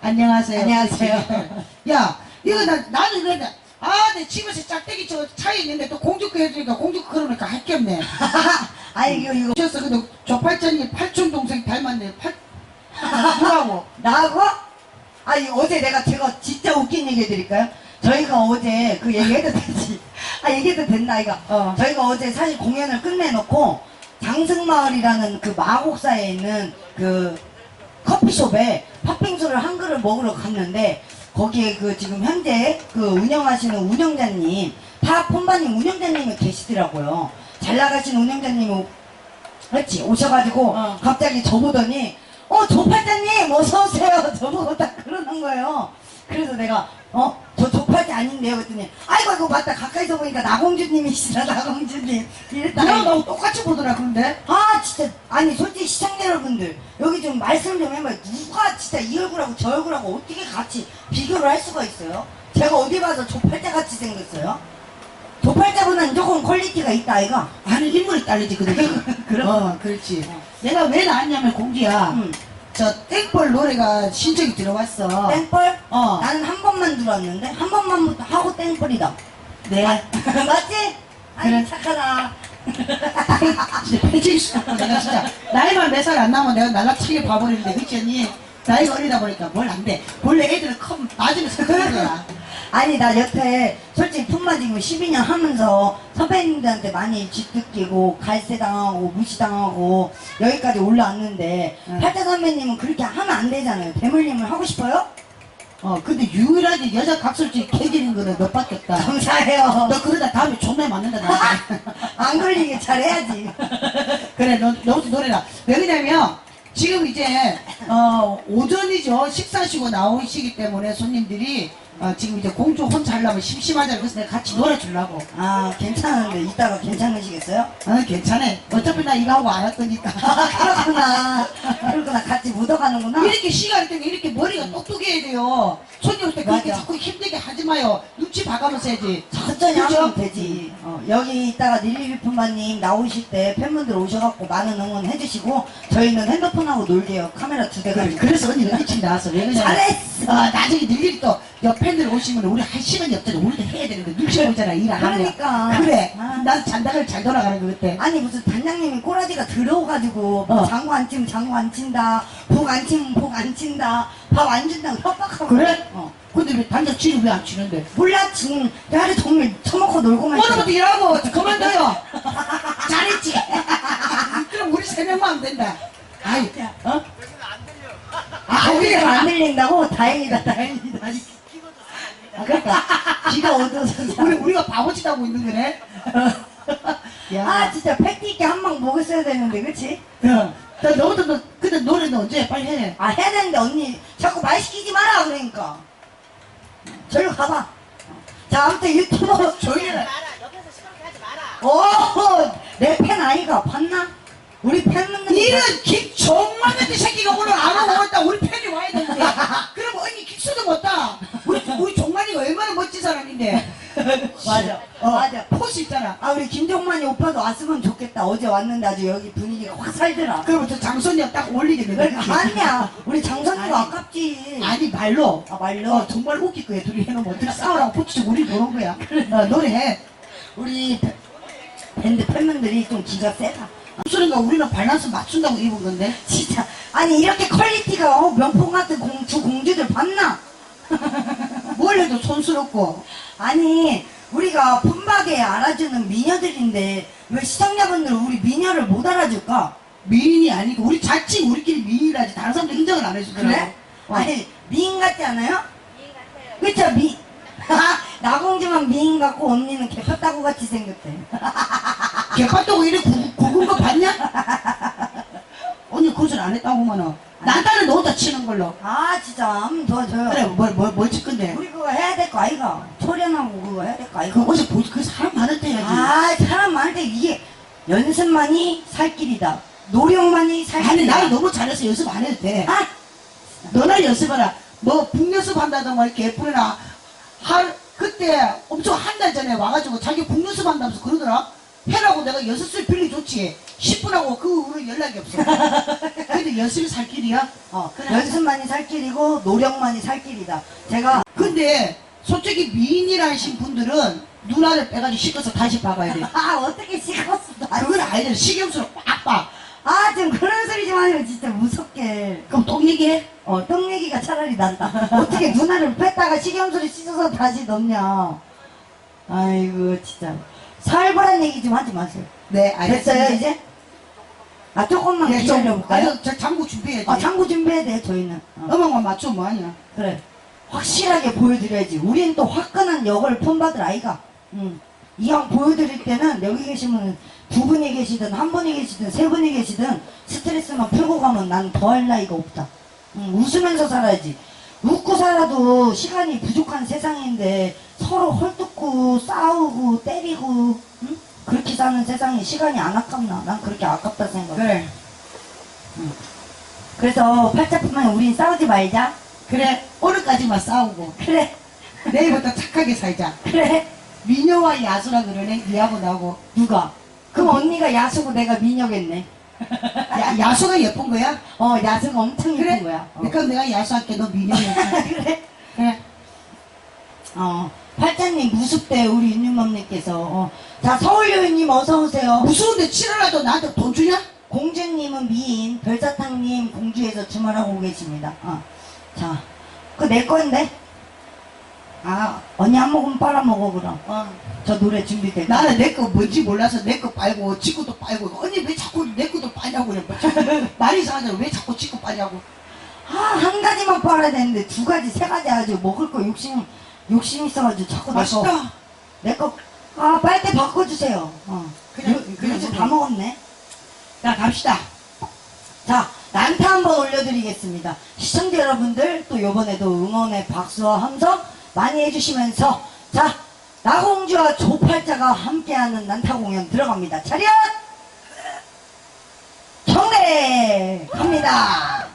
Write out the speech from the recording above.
안녕하세요. 안녕하세요. 야, 이거 나, 나도 그런데, 아, 내 집에서 짝대기 저 차에 있는데 또 공주거 해주니까 공주거 그러니까 할 게 없네. 아니 이거 이거 오셨어. 근데 조팔자님 팔촌 동생 닮았네. 팔, 누구하고? 나하고? 아니 어제 내가 제가 진짜 웃긴 얘기 해드릴까요? 저희가 어제 그 얘기해도 되지? 아 얘기해도 된다 이거. 어. 저희가 어제 사실 공연을 끝내놓고 장승마을이라는 그 마곡사에 있는 그 커피숍에 팥빙수를 한 그릇 먹으러 갔는데 거기에 그 지금 현재 그 운영하시는 운영자님 다 폰바님 운영자님이 계시더라고요. 잘 나가신 운영자님이 그렇지 오셔가지고 어. 갑자기 저보더니 어 조팔자님 어서 오세요 저보고 딱 그러는 거예요 그래서 내가 어 저 조팔자 아닌데요 그랬더니 아이고 이거 맞다 가까이서 보니까 나공주님이시다 나공주님 이랬다 나하고 똑같이 보더라, 그런데. 아 진짜 아니 솔직히 시청자 여러분들 여기 좀 말씀 좀 해봐요 누가 진짜 이 얼굴하고 저 얼굴하고 어떻게 같이 비교를 할 수가 있어요 제가 어디 봐서 조팔자 같이 생겼어요 조팔자보다는 조금 퀄리티가 있다 아이가 아니, 인물이 딸리지, 그래. 그럼? 어, 그렇지. 내가 왜 나왔냐면, 공주야. 응. 저 땡벌 노래가 신청이 들어왔어. 땡벌? 어. 나는 한 번만 들어왔는데 한 번만 하고 땡벌이다. 네. 맞지? 아니 그래. 착하다. 진짜 패질 수 없고 내가 진짜 나이만 몇 살 안 나면 내가 날라치게 봐버리는데 그치 언니 나이가 어리다 보니까 뭘 안 돼 원래 애들은 컴 맞으면서 그런 거야 아니 나 여태 솔직히 품만 지금 12년 하면서 선배님들한테 많이 쥐뜯기고 갈세당하고 무시당하고 여기까지 올라왔는데 응. 팔자 선배님은 그렇게 하면 안 되잖아요. 대물림을 하고 싶어요? 어 근데 유일하게 여자 각설지 개기는 거는 너밖에 없다 감사해요. 너 그러다 다음에 존나 맞는다 나한테 안 걸리게 잘해야지. 그래 너 너도 노래라 왜 그러냐면 지금 이제 어 오전이죠 식사시고 나오시기 때문에 손님들이 어, 지금 이제 공주 혼자 하려면 심심하잖아 그래서 내가 같이 놀아주려고 아 괜찮은데 이따가 괜찮으시겠어요? 아 괜찮아 어차피 나 이거 하고 안할 거니까 아, 그렇구나. 그렇구나. 같이 묻어가는구나. 이렇게 시간이 되면 이렇게 머리가 똑똑해야 돼요. 손님 올 때 그렇게 맞아. 자꾸 힘들게 하지 마요. 눈치 봐가면서 해야지. 천천히 그죠? 하면 되지. 어, 여기 이따가 닐리비품바님 나오실 때 팬분들 오셔갖고 많은 응원 해주시고 저희는 핸드폰하고 놀게요. 카메라 두 대가. 그래, 그래 서 언니는 일찍 나왔어. 왜 그러냐면 잘했어. 어, 나중에 늘일이 또 옆팬들 오시면 우리 할 시간이 없잖아. 우리도 해야 되는데 눈치 보잖아. 일안 하면. 그러니까. 그래. 아. 난 잔다가 잘 돌아가는 거 같아. 아니 무슨 단장님이 꼬라지가 들어오가지고 뭐 어. 장구 안 치면 장구 안 친다 복 안 치면 복 안 친다 밥 안 준다고 협박하고 그래? 어. 근데 왜 단장 치를 왜안 치는데? 몰라 지금 하루 종일 처먹고 놀고만 오늘부터 일하고 그만둬요. 잘했지. 그럼 우리 세 명만 하면 된다. 아이, 어? 안 들린다고? 다행이다 다행이다 아, 그러니까 귀가 어두워서 우리, 우리가 바보짓 하고 있는 거네? 야. 아 진짜 패티 있게 한 방 먹었어야 되는데 그치? 야, 나 너도 너 근데 노래는 언제 빨리 해. 아 해야 되는데 언니 자꾸 말 시키지 마라 그러니까 저리로 가봐 자 아무튼 유튜버 조용히 해. 오내 팬 아이가 봤나? 우리 팬분들 이런 김종만한 새끼가 오늘 안 오고 있다. 우리 팬이 와야 되는데. 그럼 언니 킥수도 못 따. 우리 우리 종만이가 얼마나 멋진 사람인데. 맞아 어, 맞아 포스 있잖아. 아 우리 김종만이 오빠도 왔으면 좋겠다 어제 왔는데 아주 여기 분위기가 확 살더라 그럼 저 장선이가 딱 올리겠네. 그러니까 아니야 우리 장선이가 아니. 아깝지 아니 말로. 아 말로 어, 정말 웃길 거야. 둘이 해놓으면 어떻게 싸우라고 붙이고 우리 보는 거야. 어, 노래해. 우리 팬- 밴드 팬분들이 좀 기가 세다 무슨가 우리는 밸런스 맞춘다고 입은 건데. 진짜 아니 이렇게 퀄리티가 어, 명품 같은 공 주 공주들 봤나? 뭘 해도 촌스럽고. 아니 우리가 품박에 알아주는 미녀들인데 왜 시청자분들 우리 미녀를 못 알아줄까? 미인이 아니고 우리 자칭 우리끼리 미인이라지 다른 사람들 인정을 안 해주더라고. 그래? 어. 아니 미인 같지 않아요? 그쵸 미 아, 나공주만 미인 같고 언니는 개파따구 같이 생겼대 개판도고 이래 구- 굵은 거 봤냐? 언니 그것을 안 했다고만은 나다는 너 혼자 치는 걸로. 아 진짜 한번 도와줘요 그래 뭘뭘뭘 건데? 우리 그거 해야 될 거 아이가 초련하고 그거 해야 될 거 아이가 그 어제 보그 사람 많을 때 해야지. 아 사람 많은데 이게 연습만이 살 길이다 노력만이 살 아니 길이다 나는 너무 잘해서 연습 안 해도 돼. 아 너나 연습해라. 뭐 북연습 한다던가 이렇게 예쁘나 할 그때 엄청 한 달 전에 와가지고 자기 북연습 한다면서 그러더라. 해라고 내가 여섯 술 빌리 줬지 10분 하고 그 후로 연락이 없어 근데 연습이 살 길이야? 어, 그래, 연습만이 살 길이고 노력만이 살 길이다. 제가 근데 솔직히 미인이라신 분들은 누나를 빼가지고 씻어서 다시 박아야 돼 아 어떻게 식었어? 그건 아니잖아 식염수로 빡 빡 아 지금 그런 소리 좀 하면 진짜 무섭게. 그럼 똥 얘기해? 어, 똥 얘기가 차라리 난다. 어떻게 누나를 뺐다가 식염수를 씻어서 다시 넣냐. 아이고, 진짜. 살벌한 얘기 좀 하지 마세요. 네 됐어요, 이제? 아, 조금만 네, 좀, 기다려볼까요? 아니, 저 장구 준비해야지 아, 장구 준비해야 돼, 저희는. 어, 음악만 맞춰 뭐하냐 그래. 확실하게 보여드려야지. 우린 또 화끈한 역을 폰받을 아이가. 응. 이왕 보여드릴 때는 여기 계시면 두 분이 계시든 한 분이 계시든 세 분이 계시든 스트레스만 풀고 가면 난 더할 나이가 없다. 응, 웃으면서 살아야지. 웃고 살아도 시간이 부족한 세상인데 서로 헐뜯고 싸우고 때리고 응? 그렇게 사는 세상에 시간이 안 아깝나? 난 그렇게 아깝다 생각해. 그래 그래서 팔자뿐만 우린 싸우지 말자. 그래 오늘까지만 싸우고 그래, 내일부터 착하게 살자 그래. 미녀와 야수라 그러네 니하고 나하고 누가? 그럼 언니가 야수고 내가 미녀겠네. 야, 야수가 예쁜 거야? 어, 야수가 엄청 그래? 예쁜 거야. 어. 그러니까 내가 야수할게 너 미녀야 그래? 어. 팔자님 무습대 우리 윤유맘님께서. 어. 자, 서울여인님 어서오세요. 무서운데 칠하라도 나한테 돈 주냐? 공주님은 미인, 별사탕님 공주에서 주말하고 계십니다. 어. 자, 그거 내 건데? 아, 언니 한 모금 빨아먹어, 그럼. 어. 저 노래 준비될 때. 나는 내 거 뭔지 몰라서 내 거 빨고 지 것도 빨고 언니 왜 자꾸 내 것도 빠냐고 그래 말이 이상하잖아 왜 자꾸 지거 빠냐고 아, 한 가지만 빨아야 되는데 두 가지, 세 가지 해가지고 먹을 거 욕심, 욕심 있어가지고 자꾸. 맛있다 내 거, 아, 빨대 바꿔주세요. 어. 그냥- 요- 그냥 요즘. 다 먹었네. 자 갑시다 자, 난타 한번 올려드리겠습니다. 시청자 여러분들, 또 요번에도 응원의 박수와 함성 많이 해주시면서, 자, 나공주와 조팔자가 함께하는 난타 공연 들어갑니다. 차렷! 경례! 갑니다.